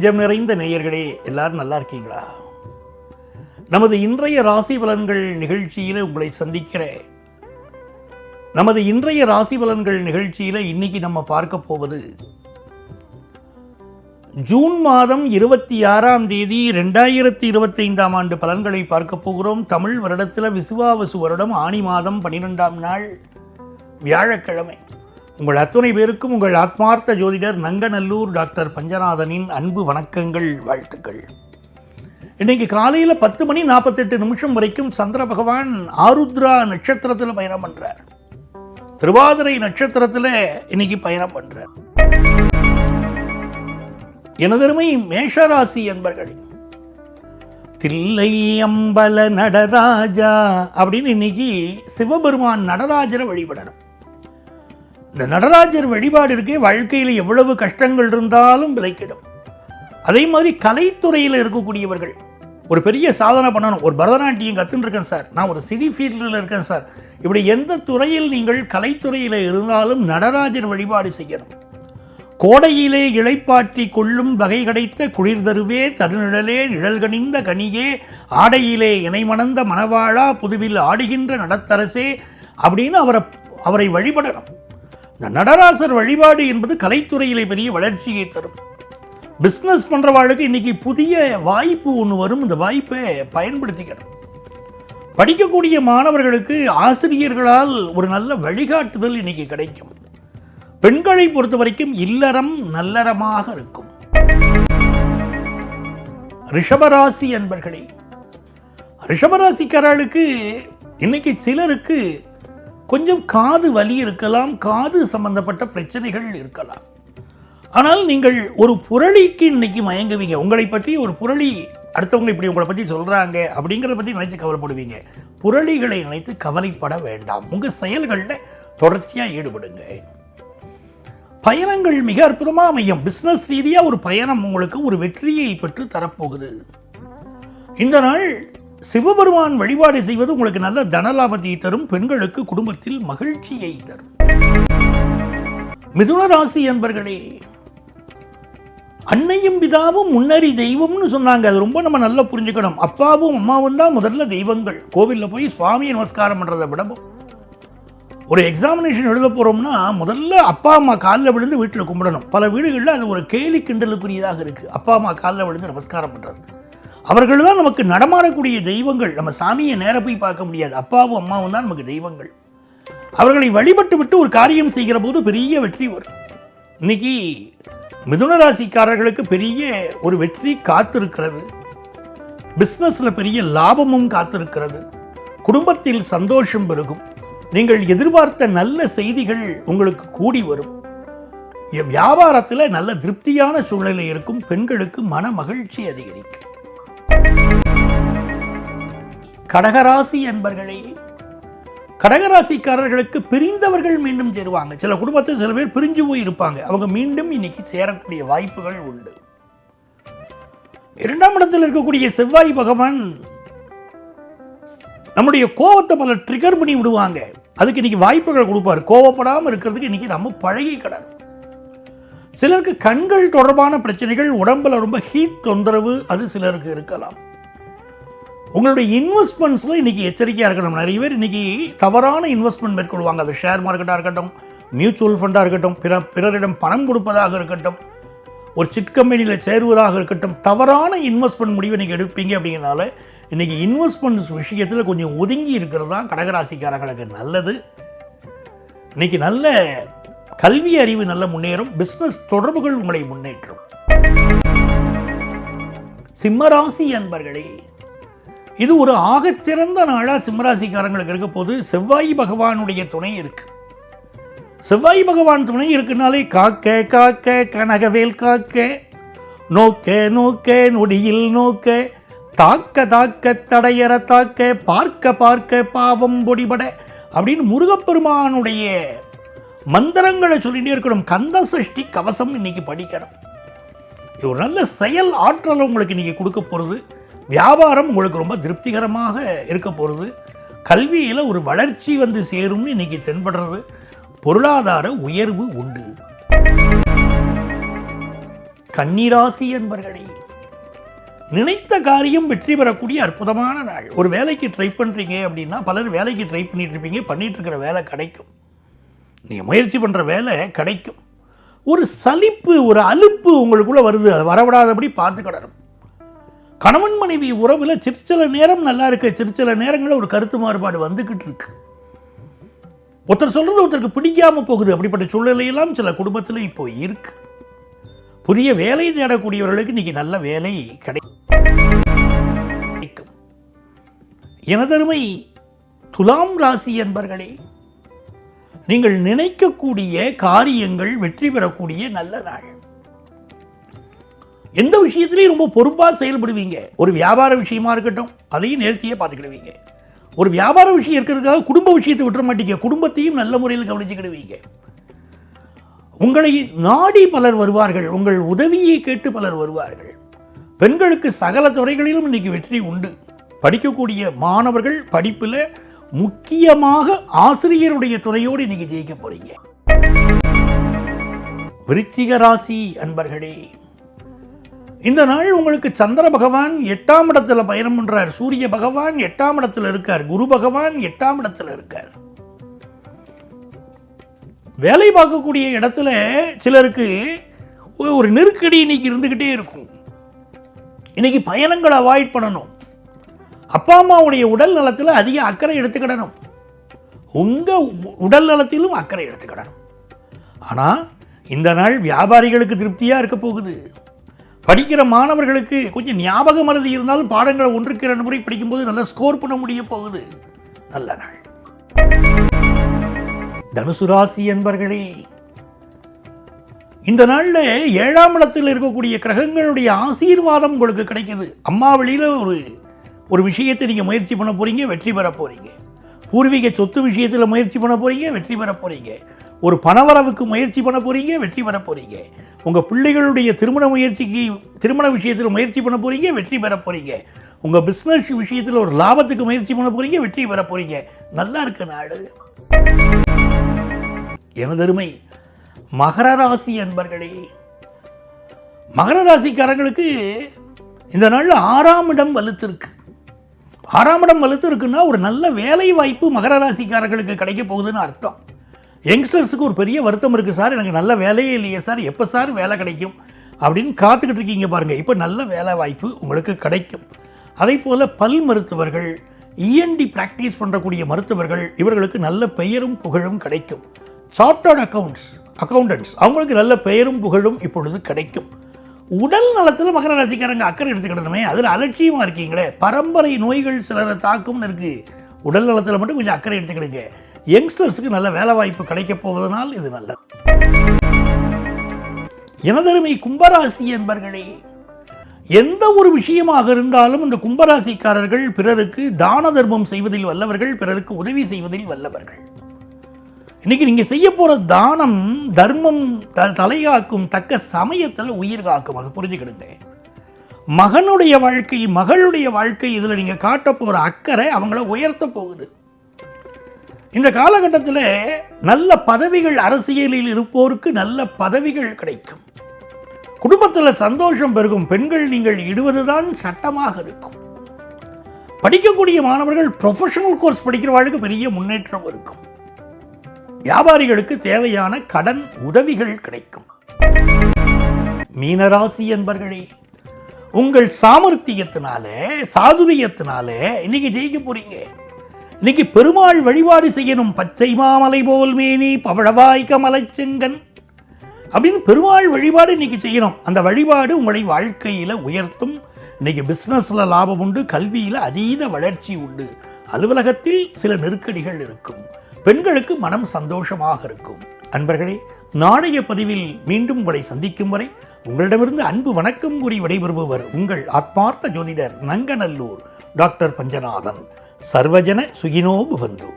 நெஞ்சம் நிறைந்த நேயர்களே எல்லாரும் நல்லா இருக்கீங்களா? நமது இன்றைய ராசி பலன்கள் நிகழ்ச்சியில் உங்களை சந்திக்கிறேன். நமது இன்றைய ராசி பலன்கள் நிகழ்ச்சியில் இன்னைக்கு நம்ம பார்க்க போவது ஜூன் மாதம் இருபத்தி ஆறாம் தேதி ரெண்டாயிரத்தி இருபத்தைந்தாம் ஆண்டு பலன்களை பார்க்க போகிறோம். தமிழ் வருடத்தில் விசுவாவசு வருடம் ஆணி மாதம் பன்னிரெண்டாம் நாள் வியாழக்கிழமை. உங்கள் அத்துணை பேருக்கும் உங்கள் ஆத்மார்த்த ஜோதிடர் நங்கநல்லூர் டாக்டர் பஞ்சநாதனின் அன்பு வணக்கங்கள் வாழ்த்துக்கள். இன்னைக்கு காலையில் பத்து மணி நாற்பத்தெட்டு நிமிஷம் வரைக்கும் சந்திர பகவான் ஆருத்ரா நட்சத்திரத்தில் பயணம் பண்ணுறார் திருவாதிரை நட்சத்திரத்தில் இன்னைக்கு பயணம் பண்ணுறார் எனதருமை மேஷராசி என்பர்கள் தில்லை அம்பல நடராஜா அப்படின்னு இன்னைக்கு சிவபெருமான் நடராஜரை வழிபடணும். இந்த நடராஜர் வழிபாடு இருக்கே வாழ்க்கையில் எவ்வளவு கஷ்டங்கள் இருந்தாலும் விலைக்கிடும் அதே மாதிரி கலைத்துறையில் இருக்கக்கூடியவர்கள் ஒரு பெரிய சாதனை பண்ணணும். ஒரு பரதநாட்டியம் கற்றுன்னு இருக்கேன் சார். நான் ஒரு சினி ஃபீல்டில் இருக்கேன் சார். இப்படி எந்த துறையில் நீங்கள் கலைத்துறையில் இருந்தாலும் நடராஜர் வழிபாடு செய்யணும். கோடையிலே இளைப்பாற்றி கொள்ளும் வகை கிடைத்த குளிர் தருவே தருநிழலே நிழல்கணிந்த கனியே ஆடையிலே இணைமணந்த மணவாழா புதுவில் ஆடுகின்ற நடத்தரசே அப்படின்னு அவரை அவரை வழிபடணும். இந்த நடராசர் வழிபாடு என்பது கலைத்துறையிலே பெரிய வளர்ச்சியை தரும். பிஸ்னஸ் பண்ணுறவாளுக்கு இன்னைக்கு புதிய வாய்ப்பு ஒன்று வரும். இந்த வாய்ப்பை பயன்படுத்திக்கணும். படிக்கக்கூடிய மாணவர்களுக்கு ஆசிரியர்களால் ஒரு நல்ல வழிகாட்டுதல் இன்னைக்கு கிடைக்கும். பெண்களை பொறுத்த வரைக்கும் இல்லறம் நல்லறமாக இருக்கும். ரிஷபராசி அன்பர்களே ரிஷபராசிக்காரர்களுக்கு இன்னைக்கு சிலருக்கு கொஞ்சம் காது வலி இருக்கலாம் காது சம்பந்தப்பட்ட பிரச்சனைகள் இருக்கலாம். ஆனால் நீங்கள் ஒரு புரளிக்கு இன்னைக்கு மயங்குவீங்க. உங்களை பற்றி ஒரு புரளி அடுத்தவங்க இப்படி உங்களை பற்றி சொல்கிறாங்க அப்படிங்கிறத பற்றி நினைச்சு கவலைப்படுவீங்க. புரளிகளை நினைத்து கவலைப்பட வேண்டாம். உங்கள் செயல்களில் தொடர்ச்சியாக ஈடுபடுங்க. பயணங்கள் மிக அற்புதமாக அமையும். பிஸ்னஸ் ரீதியாக ஒரு பயணம் உங்களுக்கு ஒரு வெற்றியை பெற்று தரப்போகுது. இந்த நாள் சிவபெருமான் வழிபாடு செய்வது உங்களுக்கு நல்ல தனலாபத்தை தரும் பெண்களுக்கு குடும்பத்தில் மகிழ்ச்சியை தரும். மிதுன ராசி என்பர்களே அன்னையும் பிதாவும் முன்னறி தெய்வம்னு சொன்னாங்க. அது ரொம்ப நம்ம நல்லா புரிஞ்சுக்கணும். அப்பாவும் அம்மாவும் தான் முதல்ல தெய்வங்கள். கோவிலில் போய் சுவாமியை நமஸ்காரம் பண்ணுறதை விடவும். ஒரு எக்ஸாமினேஷன் எழுத போகிறோம்னா முதல்ல அப்பா அம்மா காலில் விழுந்து வீட்டில் கும்பிடணும். பல வீடுகளில் அது ஒரு கேலி கிண்டலுக்குரியதாக இருக்குது அப்பா அம்மா காலில் விழுந்து நமஸ்காரம் பண்ணுறது அவர்கள் தான் நமக்கு நடமாடக்கூடிய தெய்வங்கள். நம்ம சாமியை நேர போய் பார்க்க முடியாது. அப்பாவும் அம்மாவும் தான் நமக்கு தெய்வங்கள். அவர்களை வழிபட்டு விட்டு ஒரு காரியம் செய்கிற போது பெரிய வெற்றி வரும். இன்னைக்கு மிதுன ராசிக்காரர்களுக்கு பெரிய ஒரு வெற்றி காத்திருக்கிறது. பிஸ்னஸில் பெரிய லாபமும் காத்திருக்கிறது. குடும்பத்தில் சந்தோஷம் பெருகும். நீங்கள் எதிர்பார்த்த நல்ல செய்திகள் உங்களுக்கு கூடி வரும். வியாபாரத்தில் நல்ல திருப்தியான சூழ்நிலை இருக்கும். பெண்களுக்கு மன மகிழ்ச்சி அதிகரிக்கும். கடகராசி என்பர்களே கடகராசிக்காரர்களுக்கு பிரிந்தவர்கள் மீண்டும் சேருவாங்க. சில குடும்பத்தில் சில பேர் பிரிஞ்சு போய் இருப்பாங்க. அவங்க மீண்டும் இன்னைக்கு சேரக்கூடிய வாய்ப்புகள் உண்டு. இரண்டாம் இடத்தில் இருக்கக்கூடிய செவ்வாய் பகவான் நம்முடைய கோவத்தை பல ட்ரிகர் பண்ணி விடுவாங்க. அதுக்கு இன்னைக்கு வாய்ப்புகள் கொடுப்பாரு. கோவப்படாமல் இருக்கிறதுக்கு இன்னைக்கு நம்ம பழகி கிடணும் சிலருக்கு கண்கள் தொடர்பான பிரச்சனைகள் உடம்பில் ரொம்ப ஹீட் தொந்தரவு அது சிலருக்கு இருக்கலாம். உங்களுடைய இன்வெஸ்ட்மெண்ட்ஸில் இன்றைக்கி எச்சரிக்கையாக இருக்கணும். நிறைய பேர் இன்னைக்கு தவறான இன்வெஸ்ட்மெண்ட் மேற்கொள்வாங்க. அது ஷேர் மார்க்கெட்டாக இருக்கட்டும் மியூச்சுவல் ஃபண்டாக இருக்கட்டும் பிற பிறரிடம் பணம் கொடுப்பதாக இருக்கட்டும் ஒரு சிட் கம்பெனியில் சேருவதாக இருக்கட்டும் தவறான இன்வெஸ்ட்மெண்ட் முடிவை நீங்கள் எடுப்பீங்க அப்படிங்கிறனால இன்றைக்கி இன்வெஸ்ட்மெண்ட்ஸ் விஷயத்தில் கொஞ்சம் ஒதுங்கி இருக்கிறது தான் கடகராசிக்காரர்களுக்கு நல்லது. இன்னைக்கு நல்ல கல்வி அறிவு நல்ல முன்னேறும் பிஸ்னஸ் தொடர்புகள் உங்களை முன்னேற்றும். சிம்மராசி அன்பர்களே இது ஒரு ஆகச்சிறந்த நாளாக சிம்மராசிக்காரங்களுக்கு இருக்க போது செவ்வாய் பகவானுடைய துணை இருக்கு. செவ்வாய் பகவான் துணை இருக்குனாலே காக்க காக்க கனகவேல் காக்க நோக்க நோக்க நொடியில் நோக்க தாக்க தாக்க தடையற தாக்க பார்க்க பார்க்க பாவம் பொடிபட அப்படின்னு முருகப்பெருமானுடைய மந்திரங்களை சொல்லிகிட்டே இருக்கணும். கந்த சஷ்டி கவசம் இன்னைக்கு படிக்கணும். இது ஒரு நல்ல செயல் ஆற்றலை உங்களுக்கு இன்னைக்கு கொடுக்க போகிறது வியாபாரம் உங்களுக்கு ரொம்ப திருப்திகரமாக இருக்க போகிறது கல்வியில் ஒரு வளர்ச்சி வந்து சேரும்னு இன்னைக்கு தென்படுறது. பொருளாதார உயர்வு உண்டு. கன்னிராசி என்பர்களே நினைத்த காரியம் வெற்றி பெறக்கூடிய அற்புதமான நாள். ஒரு வேலைக்கு ட்ரை பண்ணுறீங்க அப்படின்னா பலர் வேலைக்கு ட்ரை பண்ணிட்டு இருப்பீங்க. பண்ணிட்டு இருக்கிற வேலை கிடைக்கும். நீங்கள் முயற்சி பண்ணுற வேலை கிடைக்கும். ஒரு சலிப்பு ஒரு அலுப்பு உங்களுக்குள்ளே வருது. அது வரவிடாதபடி பார்த்துக்கிடணும் கணவன் மனைவி உறவில் சிற்சில நேரம் நல்லா இருக்கு. சிற்சில நேரங்களில் ஒரு கருத்து மாறுபாடு வந்துக்கிட்டு இருக்கு. ஒருத்தர் சொல்கிறது ஒருத்தருக்கு பிடிக்காம போகுது. அப்படிப்பட்ட சூழ்நிலையெல்லாம் சில குடும்பத்தில் இப்போ இருக்கு. புதிய வேலை தேடக்கூடியவர்களுக்கு இன்னைக்கு நல்ல வேலை கிடைக்கும். எனதருமை துலாம் ராசி என்பர்களே நீங்கள் நினைக்கக்கூடிய காரியங்கள் வெற்றி பெறக்கூடிய நல்ல நாள். எந்த விஷயத்திலையும் ரொம்ப பொறுப்பாக செயல்படுவீங்க. ஒரு வியாபார விஷயமா இருக்கட்டும் அதையும் நேர்த்தியே பார்த்துக்கிடுவீங்க. ஒரு வியாபார விஷயம் இருக்கிறதுக்காக குடும்ப விஷயத்தை விட்டுற மாட்டீங்க. குடும்பத்தையும் நல்ல முறையில் கவனிச்சுக்கிடுவீங்க. உங்களை நாடி பலர் வருவார்கள். உங்கள் உதவியை கேட்டு பலர் வருவார்கள். பெண்களுக்கு சகல துறைகளிலும் இன்னைக்கு வெற்றி உண்டு. படிக்கக்கூடிய மாணவர்கள் படிப்பில் முக்கியமாக ஆசிரியருடைய துறையோடு இன்னைக்கு ஜெயிக்க போறீங்க. விருச்சிக ராசி அன்பர்களே இந்த நாள் உங்களுக்கு சந்திர பகவான் எட்டாம் இடத்துல பயணம் பண்றார். சூரிய பகவான் எட்டாம் இடத்துல இருக்கார். குரு பகவான் எட்டாம் இடத்துல இருக்கார். வேலை பார்க்கக்கூடிய இடத்துல சிலருக்கு ஒரு- ஒரு நெருக்கடி இன்னைக்கு இருந்துக்கிட்டே இருக்கும். இன்னைக்கு பயணங்களை அவாய்ட் பண்ணணும். அப்பா அம்மாவுடைய உடல் நலத்தில் அதிக அக்கறை எடுத்துக்கிடணும். உங்கள் உடல் நலத்திலும் அக்கறை எடுத்துக்கிடணும். ஆனால் இந்த நாள் வியாபாரிகளுக்கு திருப்தியாக இருக்க போகுது. படிக்கிற மாணவர்களுக்கு கொஞ்சம் ஞாபக மறதி இருந்தாலும் பாடங்களை ஒன்றுக்கு இரண்டு முறை படிக்கும்போது நல்லா ஸ்கோர் பண்ண முடிய போகுது. நல்ல நாள். தனுசு ராசி என்பர்களே இந்த நாளில் ஏழாம் இடத்தில் இருக்கக்கூடிய கிரகங்களுடைய ஆசீர்வாதம் உங்களுக்கு கிடைக்கிது. அம்மா வழியில் ஒரு ஒரு விஷயத்தை நீங்கள் முயற்சி பண்ண போறீங்க வெற்றி பெற போறீங்க. பூர்வீக சொத்து விஷயத்தில் முயற்சி பண்ண போறீங்க வெற்றி பெற போறீங்க. ஒரு பணவரவுக்கு முயற்சி பண்ண போறீங்க வெற்றி பெற போறீங்க. உங்கள் பிள்ளைகளுடைய திருமண முயற்சிக்கு திருமண விஷயத்தில் முயற்சி பண்ண போறீங்க வெற்றி பெற போறீங்க. உங்கள் பிஸ்னஸ் விஷயத்தில் ஒரு லாபத்துக்கு முயற்சி பண்ண போறீங்க வெற்றி பெற போறீங்க. நல்லா இருக்கு நாடு. எனதருமை மகர ராசி அன்பர்களே மகர ராசிக்காரங்களுக்கு இந்த நாளில் ஆறாம் இடம் வலுத்திருக்கு. ஆறாம் இடம் வலுத்து இருக்குன்னா ஒரு நல்ல வேலை வாய்ப்பு மகர ராசிக்காரர்களுக்கு கிடைக்க போகுதுன்னு அர்த்தம். யங்ஸ்டர்ஸுக்கு ஒரு பெரிய வருத்தம் இருக்குது சார் எனக்கு நல்ல வேலையே இல்லையே சார் எப்போ சார் வேலை கிடைக்கும்? அப்படின்னு காத்துக்கிட்டு இருக்கீங்க பாருங்கள் இப்போ நல்ல வேலை வாய்ப்பு உங்களுக்கு கிடைக்கும். அதே போல் பல் மருத்துவர்கள் இஎன்டி ப்ராக்டிஸ் பண்ணுறக்கூடிய மருத்துவர்கள் இவர்களுக்கு நல்ல பெயரும் புகழும் கிடைக்கும். சார்ட்டர்ட் அக்கவுண்ட்ஸ் அக்கௌண்டன்ட்ஸ் அவங்களுக்கு நல்ல பெயரும் புகழும் இப்பொழுது கிடைக்கும். உடல் நலத்தில் மகர ராசிக்காரங்க அக்கறை எடுத்துக்கிடணுமே. அதில் அலட்சியமாக இருக்கீங்களே. பரம்பரை நோய்கள் சிலரை தாக்கும்னு இருக்கு. உடல் நலத்தில் மட்டும் கொஞ்சம் அக்கறை எடுத்துக்கிடுங்க. யங்ஸ்டர்ஸுக்கு நல்ல வேலை வாய்ப்பு கிடைக்க போவதனால் இது நல்லது. எனதருமை கும்பராசி என்பர்களே எந்த ஒரு விஷயமாக இருந்தாலும் இந்த கும்பராசிக்காரர்கள் பிறருக்கு தான தர்மம் செய்வதில் வல்லவர்கள் பிறருக்கு உதவி செய்வதில் வல்லவர்கள். இன்னைக்கு நீங்கள் செய்ய போகிற தானம் தர்மம் த தலைகாக்கும் தக்க சமயத்தில் உயிர் காக்கும். அது புரிஞ்சுக்கிடுங்க. மகனுடைய வாழ்க்கை மகளுடைய வாழ்க்கை இதில் நீங்கள் காட்ட போகிற அக்கறை அவங்கள உயர்த்த போகுது. இந்த காலகட்டத்தில் நல்ல பதவிகள் அரசியலில் இருப்போருக்கு நல்ல பதவிகள் கிடைக்கும். குடும்பத்தில் சந்தோஷம் பெருகும். பெண்கள் நீங்கள் இடுவதுதான் சட்டமாக இருக்கும். படிக்கக்கூடிய மாணவர்கள் ப்ரொஃபஷனல் கோர்ஸ் படிக்கிறவர்களுக்கு பெரிய முன்னேற்றம் இருக்கும். வியாபாரிகளுக்கு தேவையான கடன் உதவிகள் கிடைக்கும். மீனராசி என்பர்களே உங்கள் சாமர்த்தியத்தினால சாதுரியத்தினால இன்னைக்கு ஜெயிக்க போறீங்க. இன்னைக்கு பெருமாள் வழிபாடு செய்யணும். பச்சை மாமலை போல் மேனி பவழவாய் மலை செங்கன் அப்படின்னு பெருமாள் வழிபாடு இன்னைக்கு செய்யணும். அந்த வழிபாடு உங்களை வாழ்க்கையில் உயர்த்தும். இன்னைக்கு பிஸ்னஸில் லாபம் உண்டு கல்வியில் அதீத வளர்ச்சி உண்டு. அலுவலகத்தில் சில நெருக்கடிகள் இருக்கும். பெண்களுக்கு மனம் சந்தோஷமாக இருக்கும். அன்பர்களே நாளைய பதிவில் மீண்டும் உங்களை சந்திக்கும் வரை உங்களிடமிருந்து அன்பு வணக்கம் கூறி விடைபெறுபவர் உங்கள் ஆத்மார்த்த ஜோதிடர் நங்கநல்லூர் டாக்டர் பஞ்சநாதன். சர்வஜன சுகினோ புவந்து.